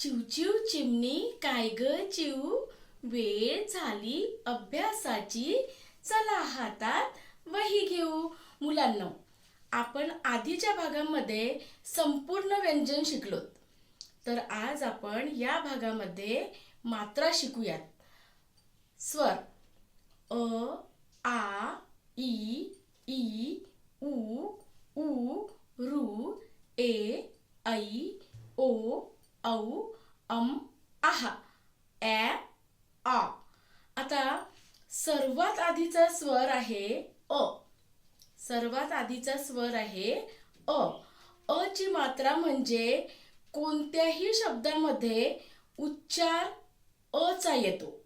चिवचिव चिमणी काय ग चिव वेळ झाली अभ्यासाची चला हातात वही घेऊ. मुलांना आपण आधीच्या भागामध्ये संपूर्ण व्यंजन शिकलोत. तर आज आपण या भागामध्ये मात्रा शिकूयात. स्वर अम आहा ए आ. आता सर्वात आधीचा स्वर आहे अ. सर्वात आधीचा स्वर आहे अ. अ ची मात्रा म्हणजे कोणत्याही शब्दामध्ये उच्चार अ चा येतो.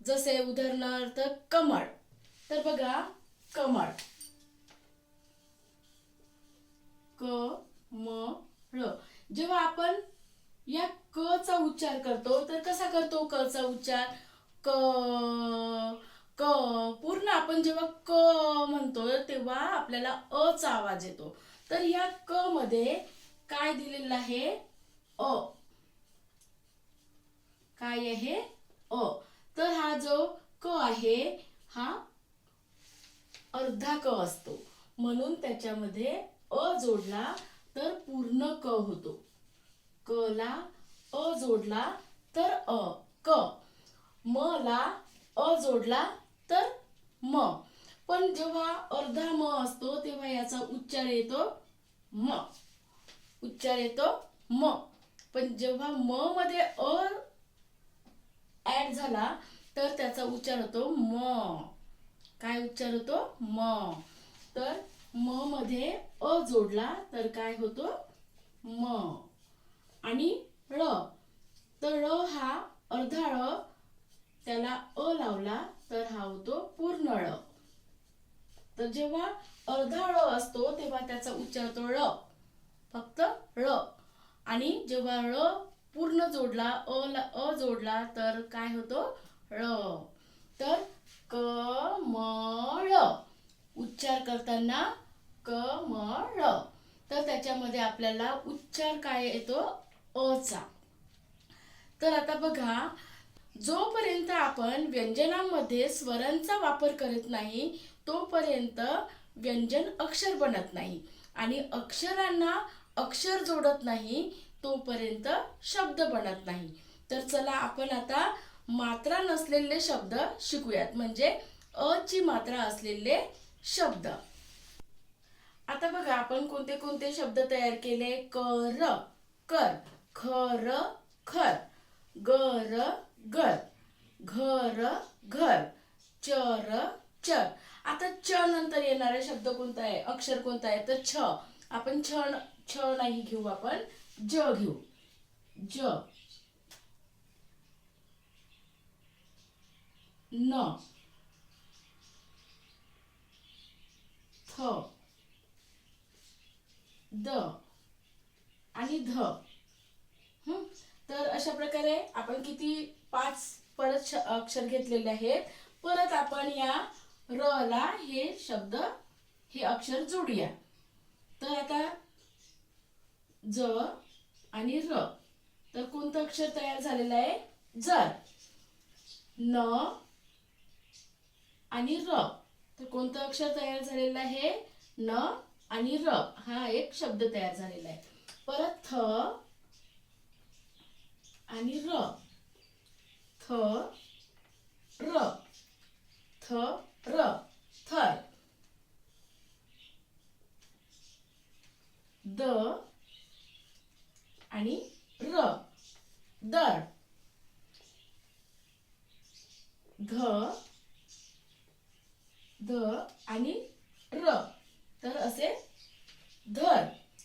जसे उदाहरणार्थ कमळ. तर बघा कमळ. क म ळ. जेव्हा आपण या क चा उच्चार करतो. तर कसा करतो क चा उच्चार? क क. पूर्ण आपण जेव्हा क म्हणतो तेव्हा आपल्याला अ चा आवाज येतो. तर या क मध्ये काय दिलेलं आहे? अ. काय आहे? अ. तर हा जो क आहे हा अर्धा क असतो. म्हणून त्याच्यामध्ये अ जोडला तर पूर्ण क होतो. क ला अ जोडला तर अ क. म ला अ जोडला तर म. पण जेव्हा अर्धा म असतो तेव्हा याचा उच्चार येतो म. उच्चार येतो म. पण जेव्हा म मध्ये अ ऍड झाला तर त्याचा उच्चार होतो म. काय उच्चार होतो? म. तर म मध्ये अ जोडला तर काय होतो? म. आणि ळ तर ळ हा अर्धा ळ त्याला अ लावला तर हा होतो पूर्ण ळ तर जेव्हा अर्धा ळ असतो तेव्हा त्याचा उच्चार ळ फक्त ळ आणि जेव्हा ळ पूर्ण जोडला अ ला अ जोडला तर काय होतो? ळ तर क म ळ उच्चार करताना क म ळ तर त्याच्यामध्ये आपल्याला उच्चार काय येतो? अ चा तर आता बघा जोपर्यंत आपण व्यंजनामध्ये स्वरांचा वापर करत नाही तोपर्यंत व्यंजन अक्षर बनत नाही. आणि अक्षरांना अक्षर जोडत नाही तोपर्यंत शब्द बनत नाही. तर चला आपण आता मात्रा नसलेले शब्द शिकूयात. म्हणजे अ ची मात्रा असलेले शब्द. आता बघा आपण कोणते कोणते शब्द तयार केले? कर कर. खर खर गर गर घर घर चर चर आता च नंतर येणारा शब्द कोणता आहे? अक्षर कोणता आहे? तर छ. आपण छ छ नाही घेऊ आपण ज घेऊ. ज. न. थ. द. आणि ध. तर अशा प्रकारे आपण किती पाच परत अक्षर घेतलेले आहेत. परत आपण या र ला हे शब्द हे अक्षर जोडूया. तर आता ज आणि र. तर कोणतं अक्षर तयार झालेलं आहे? जर. न आणि र. तर कोणतं अक्षर तयार झालेलं आहे? न आणि र. हा एक शब्द तयार झालेला आहे. परत थ आणि र. थ. र. थ. र. थर. द. आणि र. दर. घ. ध आणि र. तर असे धर.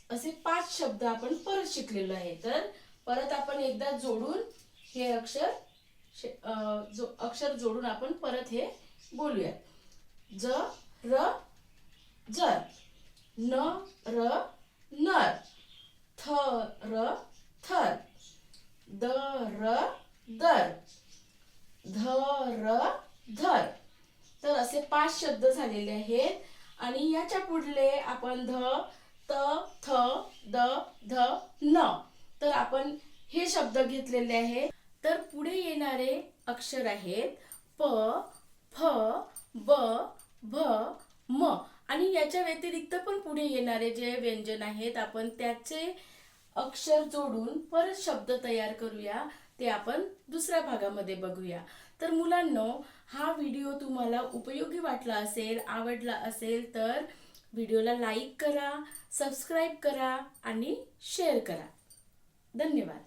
असे पाच शब्द आपण परत शिकलेलो आहे. तर परत आपण एकदा जोडून हे अक्षर जो अक्षर जोडून आपण परत हे बोलूया ज र जर न र नर थ र थर द र दर ध र धर. तर असे पाच शब्द झालेले आहेत आणि याच्या पुढले आपण ध त थ द ध न. तर आपण हे शब्द घेतलेले आहे. तर पुढे येणारे अक्षर आहेत प फ ब भ म. आणि याच्या व्यतिरिक्त पण पुढे येणारे जे व्यंजन आहेत आपण त्याचे अक्षर जोडून परत शब्द तयार करूया. ते आपण दुसऱ्या भागामध्ये बघूया. तर मुलांनो हा व्हिडिओ तुम्हाला उपयोगी वाटला असेल आवडला असेल तर व्हिडिओला लाईक करा सबस्क्राईब करा आणि शेअर करा. धन्यवाद.